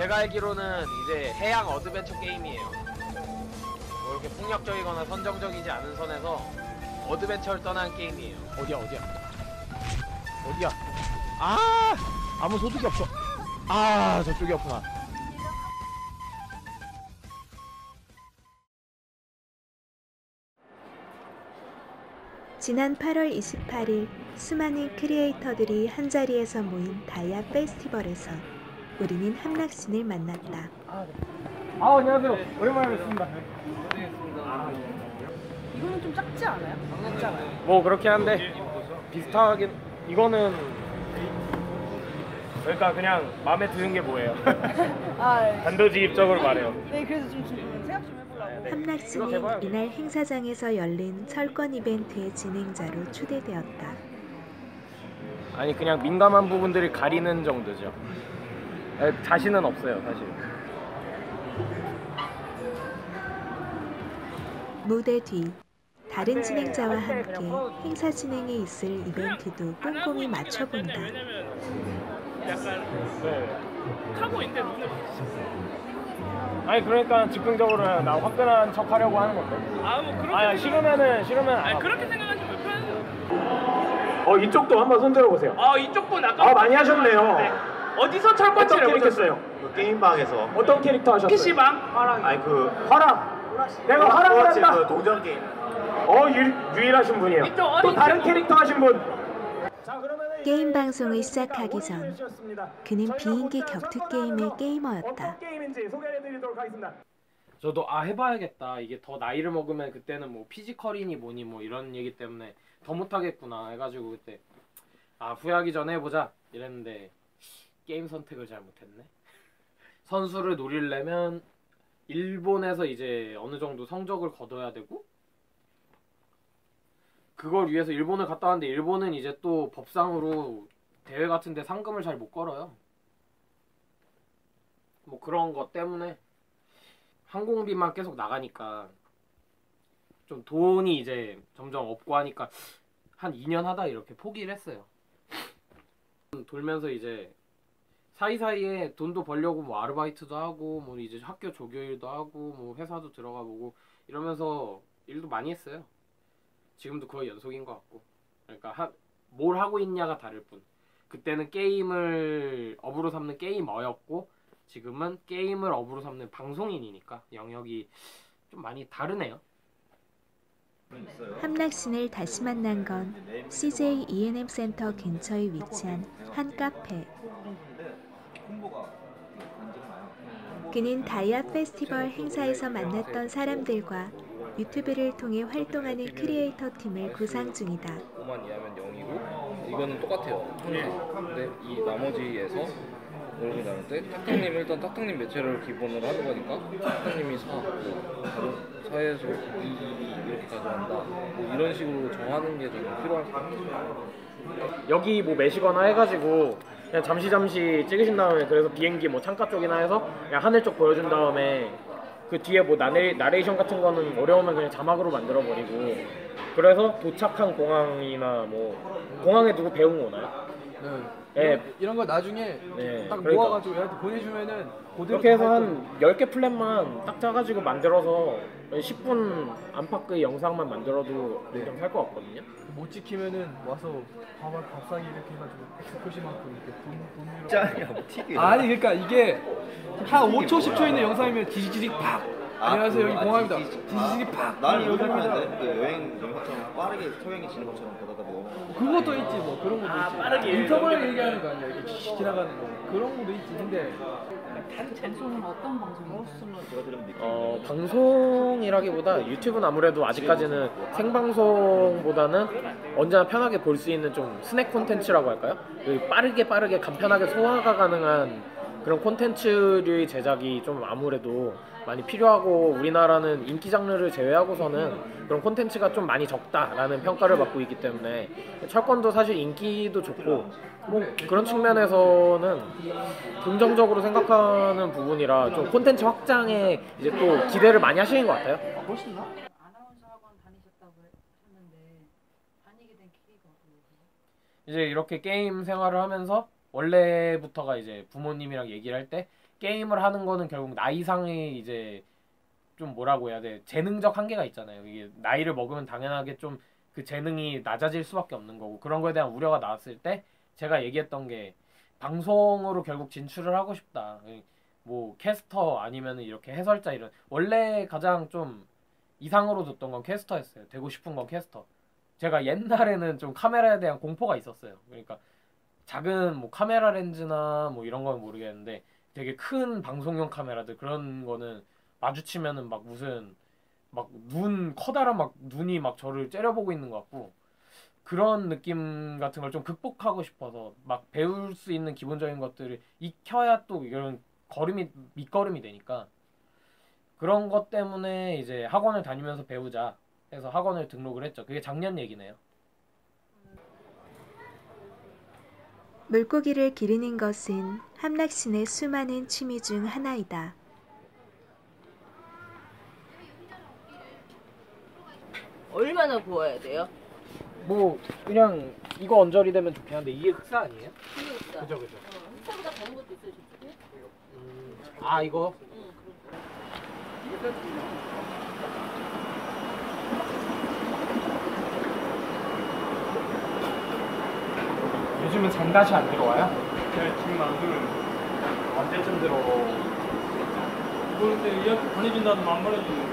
제가 알기로는 이제 해양 어드벤처 게임이에요. 뭐 이렇게 폭력적이거나 선정적이지 않은 선에서 어드벤처를 떠난 게임이에요. 어디야 어디야? 어디야? 아! 아무 소득이 없어. 아 저쪽이었구나. 지난 8월 28일 수많은 크리에이터들이 한자리에서 모인 다이아 페스티벌에서 우리는 함락신을 만났다. 아 안녕하세요 오랜만에 뵙습니다 이거는 좀 작지 않아요? 작잖아요. 뭐 그렇긴 한데 비슷하긴 이거는 그러니까 그냥 마음에 드는 게 뭐예요? 아, 네. 단도직입적으로 말해요. 네, 그래서 좀, 좀 생각 좀 해보려고. 함락신은 이날 행사장에서 열린 철권 이벤트의 진행자로 초대되었다. 아니 그냥 민감한 부분들을 가리는 정도죠. 에, 자신은 없어요 사실. 무대 뒤 다른 진행자와 함께 행사 진행에 있을 이벤트도 꼼꼼히 맞춰본다. 네. 아니 그러니까 즉흥적으로 나 화끈한 척 하려고 하는 건데. 아뭐 그렇게 아니 싫으면은 싫으면 하고. 그렇게 생각하시면 불편해요. 어 이쪽도 한번 손 들어 보세요. 아 이쪽 분 아까 아 많이 하셨네요. 네. 어디서 철권치를 어떤 캐릭터 해보셨어요? 했어요? 그 게임방에서 어떤 캐릭터 하셨어요? PC방? 아니 그 화랑. 내가 화랑을 그 했다. 동전 게임 어 유, 유일하신 분이에요. 이쪽 또 다른 캐릭터 하신 분. 자 그러면은 게임 방송을 시작하기 전. 그는 비인기 격투 첫 게임의 게이머였다. 어떤 게임인지 소개해드리도록 하겠습니다. 저도 아 해봐야겠다. 이게 더 나이를 먹으면 그때는 뭐 피지컬이니 뭐니 뭐 이런 얘기 때문에 더 못하겠구나 해가지고 그때 아 후회하기 전에 해보자 이랬는데 게임 선택을 잘 못했네. 선수를 노리려면 일본에서 이제 어느 정도 성적을 거둬야 되고 그걸 위해서 일본을 갔다 왔는데 일본은 이제 또 법상으로 대회 같은데 상금을 잘 못 걸어요. 뭐 그런 것 때문에 항공비만 계속 나가니까 좀 돈이 이제 점점 없고 하니까 한 2년 하다 이렇게 포기를 했어요. 돌면서 이제 사이사이에 돈도 벌려고 뭐 아르바이트도 하고 뭐 이제 학교 조교일도 하고 뭐 회사도 들어가 보고 이러면서 일도 많이 했어요. 지금도 거의 연속인 것 같고 그러니까 하, 뭘 하고 있냐가 다를 뿐 그때는 게임을 업으로 삼는 게이머였고 지금은 게임을 업으로 삼는 방송인이니까 영역이 좀 많이 다르네요. 함락신을 다시 만난 건 CJ E&M 센터 근처에 위치한 한 카페. 그는 다이아 페스티벌 행사에서 만났던 사람들과 유튜브를 통해 활동하는 크리에이터 팀을 구상 중이다. 5만 이하면 0이고 이거는 똑같아요. 근데 이 나머지에서 나눌 때 탁탁님 일단 탁탁님 매체를 기본으로 하는 거니까 탁탁님이 4, 뭐 다른 사에서 2, 2, 2 이렇게 가져간다. 뭐 이런 식으로 정하는 게 저는 필요할 것 같아요. 여기 뭐 매시거나 해가지고 그냥 잠시 잠시 찍으신 다음에 그래서 비행기 뭐 창가 쪽이나 해서 그냥 하늘 쪽 보여준 다음에 그 뒤에 뭐 나레, 나레이션 같은 거는 어려우면 그냥 자막으로 만들어 버리고 그래서 도착한 공항이나 뭐 공항에 누구 배웅 오나요? 네. 예. 이런, 이런 거 나중에 네, 딱 그러니까. 모아가지고 얘한테 보내주면은 그대로 그렇게 해서 다한 10개 플랜만 딱 짜가지고 만들어서 10분 안팎의 영상만 만들어도 좀살것 같거든요. 못 지키면은 와서 밥, 밥상이 이렇게 해가지고 표시만큼 이렇게 돈, 돈 짱이야 튀기 아니 그러니까 이게 한 5초 10초 있는 영상이면 지지직 팍 안녕하세요 여기 공항입니다. 지지직 팍 나는 여기입니다. 하는데 그 여행 영화처럼 빠르게 소행해지는 것처럼 보다가 뭐. 그것도 있지 뭐. 그런 것도 있지. 빠르게 인터벌 얘기하는 거 아니야? 이렇게 씩 지나가는 거. 그런 것도 있지. 근데 방송은 어떤 느낌 어, 방송이라기보다 유튜브는 아무래도 아직까지는 생방송보다는 언제나 편하게 볼 수 있는 좀 스낵 콘텐츠라고 할까요? 그 빠르게 빠르게 간편하게 소화가 가능한 그런 콘텐츠류의 제작이 좀 아무래도 많이 필요하고 우리나라는 인기 장르를 제외하고서는 그런 콘텐츠가 좀 많이 적다라는 평가를 받고 있기 때문에 철권도 사실 인기도 좋고 뭐 그런 측면에서는 긍정적으로 생각하는 부분이라 좀 콘텐츠 확장에 이제 또 기대를 많이 하시는 것 같아요. 뭐예요? 이제 이렇게 게임 생활을 하면서 원래부터가 이제 부모님이랑 얘기를 할 때 게임을 하는 거는 결국 나이상의 이제 좀 뭐라고 해야 돼 재능적 한계가 있잖아요. 이게 나이를 먹으면 당연하게 좀 그 재능이 낮아질 수밖에 없는 거고 그런 거에 대한 우려가 나왔을 때 제가 얘기했던 게 방송으로 결국 진출을 하고 싶다. 뭐 캐스터 아니면은 이렇게 해설자 이런 원래 가장 좀 이상으로 뒀던 건 캐스터였어요. 되고 싶은 건 캐스터. 제가 옛날에는 좀 카메라에 대한 공포가 있었어요. 그러니까 작은 뭐 카메라 렌즈나 뭐 이런 건 모르겠는데 되게 큰 방송용 카메라들 그런 거는 마주치면은 막 무슨 막 눈 커다란 막 눈이 막 저를 째려보고 있는 것 같고 그런 느낌 같은 걸 좀 극복하고 싶어서 막 배울 수 있는 기본적인 것들을 익혀야 또 이런 걸음이 밑거름이 되니까 그런 것 때문에 이제 학원을 다니면서 배우자 해서 학원을 등록을 했죠. 그게 작년 얘기네요. 물고기를 기르는 것은 함락신의 수많은 취미 중 하나이다. 얼마나 구워야 돼요? 뭐 그냥 이거 언저리 되면 좋긴 한데 이게 흑사 아니에요? 흑사. 그죠 그죠. 흑사보다 검은 것도 있어요, 저쪽에? 아 이거 응, 요즘은 장다시 안 들어와요? 네, 지금 안 그래요. 언제쯤 들어오고 그런데 이렇게 보내준다도 안 보내주는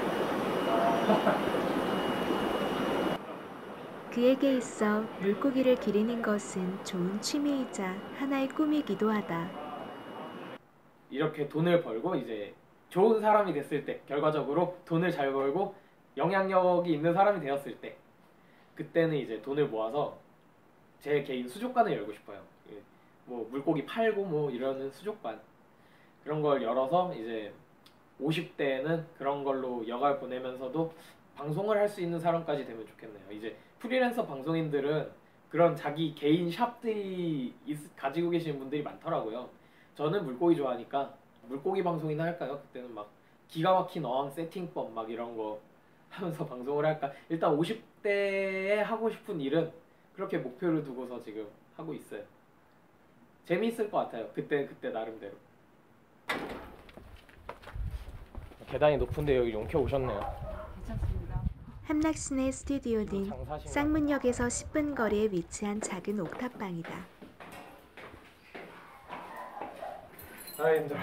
그에게 있어 물고기를 기르는 것은 좋은 취미이자 하나의 꿈이기도 하다. 이렇게 돈을 벌고 이제 좋은 사람이 됐을 때 결과적으로 돈을 잘 벌고 영향력이 있는 사람이 되었을 때 그때는 이제 돈을 모아서 제 개인 수족관을 열고 싶어요. 예, 뭐 물고기 팔고 뭐 이러는 수족관 그런 걸 열어서 이제 50대에는 그런 걸로 여가를 보내면서도 방송을 할 수 있는 사람까지 되면 좋겠네요. 이제 프리랜서 방송인들은 그런 자기 개인 샵들이 있- 가지고 계시는 분들이 많더라고요. 저는 물고기 좋아하니까 물고기 방송이나 할까요? 그때는 막 기가 막힌 어항 세팅법 막 이런 거 하면서 방송을 할까? 일단 50대에 하고 싶은 일은 그렇게 목표를 두고서 지금 하고 있어요. 재미있을 것 같아요. 그때 그때 나름대로. 계단이 높은데 여기 용케 오셨네요. 괜찮습니다. 함락신의 스튜디오는 쌍문역에서 10분 거리에 위치한 작은 옥탑방이다. 아 힘들어.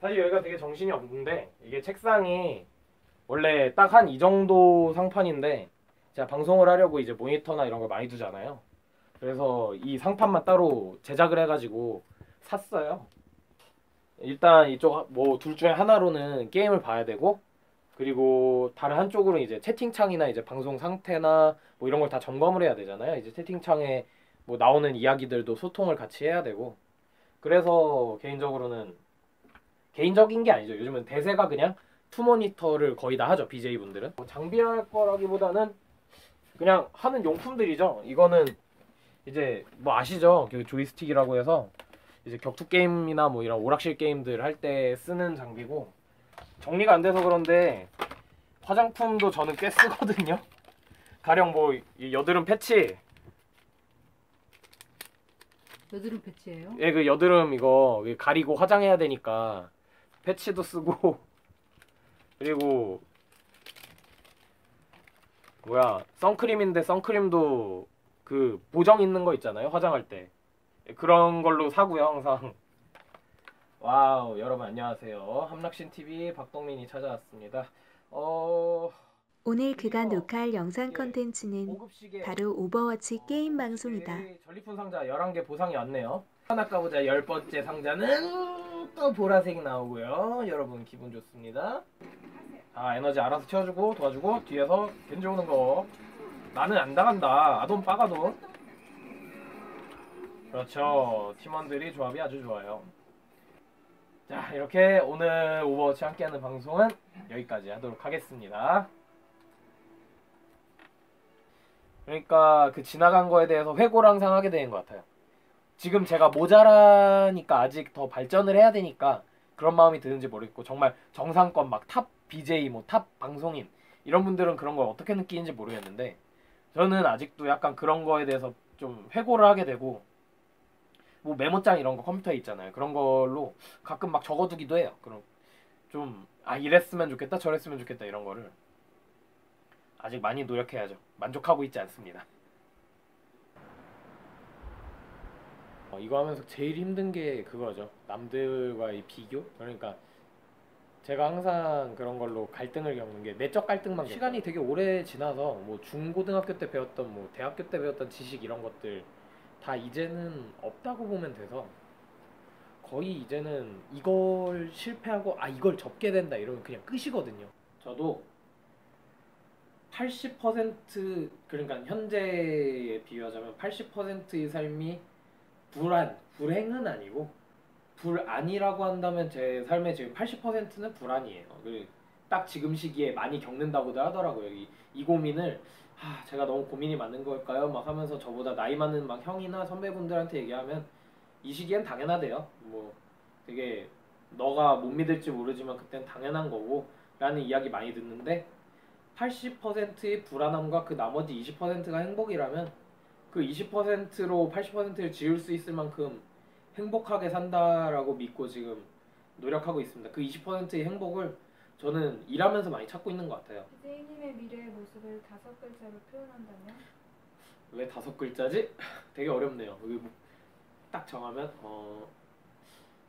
사실 여기가 되게 정신이 없는데 이게 책상이 원래 딱 한 이 정도 상판인데 제가 방송을 하려고 이제 모니터나 이런 걸 많이 두잖아요. 그래서 이 상판만 따로 제작을 해가지고 샀어요. 일단 이쪽 뭐 둘 중에 하나로는 게임을 봐야 되고 그리고 다른 한쪽으로 이제 채팅창이나 이제 방송 상태나 뭐 이런 걸 다 점검을 해야 되잖아요. 이제 채팅창에 뭐 나오는 이야기들도 소통을 같이 해야 되고 그래서 개인적으로는 개인적인 게 아니죠. 요즘은 대세가 그냥 투 모니터를 거의 다 하죠. BJ 분들은 뭐 장비할 거라기보다는 그냥 하는 용품들이죠. 이거는 이제 뭐 아시죠? 그 조이스틱이라고 해서 이제 격투 게임이나 뭐 이런 오락실 게임들 할 때 쓰는 장비고 정리가 안 돼서 그런데 화장품도 저는 꽤 쓰거든요. 가령 뭐이 여드름 패치, 여드름 패치예요? 예, 그 여드름 이거 가리고 화장해야 되니까 패치도 쓰고. 그리고 뭐야 선크림인데 선크림도 그 보정 있는 거 있잖아요 화장할 때. 그런 걸로 사고요 항상. 와우 여러분 안녕하세요. 함락신 TV 박동민이 찾아왔습니다. 어 오늘 그가 녹화할 영상 컨텐츠는 5급식에 바로 오버워치 게임 방송이다. 네, 전리품 상자 11개 보상이 왔네요. 하나 까보자 열 번째 상자는 또 보라색이 나오고요. 여러분 기분 좋습니다. 아 에너지 알아서 채워주고 도와주고 뒤에서 견제 오는 거 나는 안 당한다. 아돈 빠가돈. 그렇죠. 팀원들이 조합이 아주 좋아요. 자 이렇게 오늘 오버워치 함께하는 방송은 여기까지 하도록 하겠습니다. 그러니까 그 지나간 거에 대해서 회고를 항상 하게 되는 것 같아요. 지금 제가 모자라니까 아직 더 발전을 해야 되니까 그런 마음이 드는지 모르겠고 정말 정상권 막 탑 BJ 뭐 탑 방송인 이런 분들은 그런 걸 어떻게 느끼는지 모르겠는데 저는 아직도 약간 그런 거에 대해서 좀 회고를 하게 되고 뭐 메모장 이런 거 컴퓨터에 있잖아요. 그런 걸로 가끔 막 적어두기도 해요. 그럼 좀 아 이랬으면 좋겠다 저랬으면 좋겠다 이런 거를 아직 많이 노력해야죠. 만족하고 있지 않습니다. 어, 이거 하면서 제일 힘든 게 그거죠. 남들과의 비교. 그러니까 제가 항상 그런 걸로 갈등을 겪는 게 내적 갈등만 시간이 되게 오래 지나서 뭐 중고등학교 때 배웠던 뭐 대학교 때 배웠던 지식 이런 것들 다 이제는 없다고 보면 돼서 거의 이제는 이걸 실패하고 아 이걸 접게 된다 이러면 그냥 끝이거든요. 저도 80% 그러니까 현재에 비유하자면 80%의 삶이 불안, 불행은 아니고 불안이라고 한다면 제 삶의 지금 80%는 불안이에요. 그딱 지금 시기에 많이 겪는다고들 하더라고요. 이, 이 고민을 아, 제가 너무 고민이 많은 걸까요? 막 하면서 저보다 나이 많은 막 형이나 선배분들한테 얘기하면 이 시기엔 당연하대요. 뭐 되게 너가 못 믿을지 모르지만 그땐 당연한 거고 라는 이야기 많이 듣는데 80%의 불안함과 그 나머지 20%가 행복이라면 그 20%로 80%를 지울 수 있을 만큼 행복하게 산다라고 믿고 지금 노력하고 있습니다. 그 20%의 행복을 저는 일하면서 많이 찾고 있는 것 같아요. BJ님의 미래의 모습을 다섯 글자로 표현한다면? 왜 다섯 글자지? 되게 어렵네요. 여기 뭐 딱 정하면 어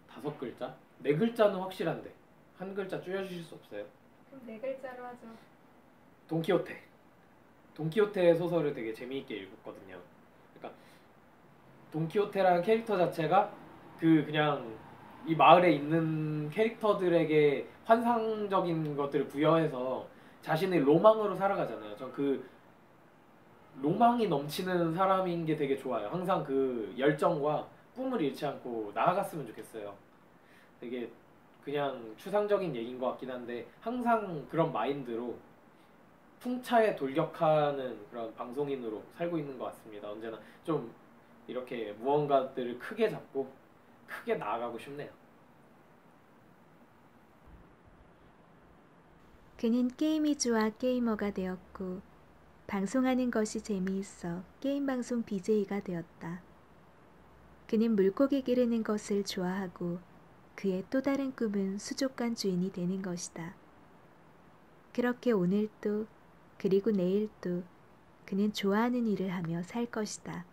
다섯 글자? 네 글자는 확실한데 한 글자 줄여주실 수 없어요? 그럼 네 글자로 하죠. 돈키호테. 돈키호테 소설을 되게 재미있게 읽었거든요. 그러니까 돈키호테라는 캐릭터 자체가 그 그냥 이 마을에 있는 캐릭터들에게 환상적인 것들을 부여해서 자신의 로망으로 살아가잖아요. 전 그 로망이 넘치는 사람인 게 되게 좋아요. 항상 그 열정과 꿈을 잃지 않고 나아갔으면 좋겠어요. 되게 그냥 추상적인 얘기인 것 같긴 한데 항상 그런 마인드로 풍차에 돌격하는 그런 방송인으로 살고 있는 것 같습니다. 언제나 좀 이렇게 무언가들을 크게 잡고 크게 나아가고 싶네요. 그는 게임이 좋아 게이머가 되었고 방송하는 것이 재미있어 게임 방송 BJ가 되었다. 그는 물고기 기르는 것을 좋아하고 그의 또 다른 꿈은 수족관 주인이 되는 것이다. 그렇게 오늘도 그리고 내일 도 그는 좋아하는 일을 하며 살 것이다.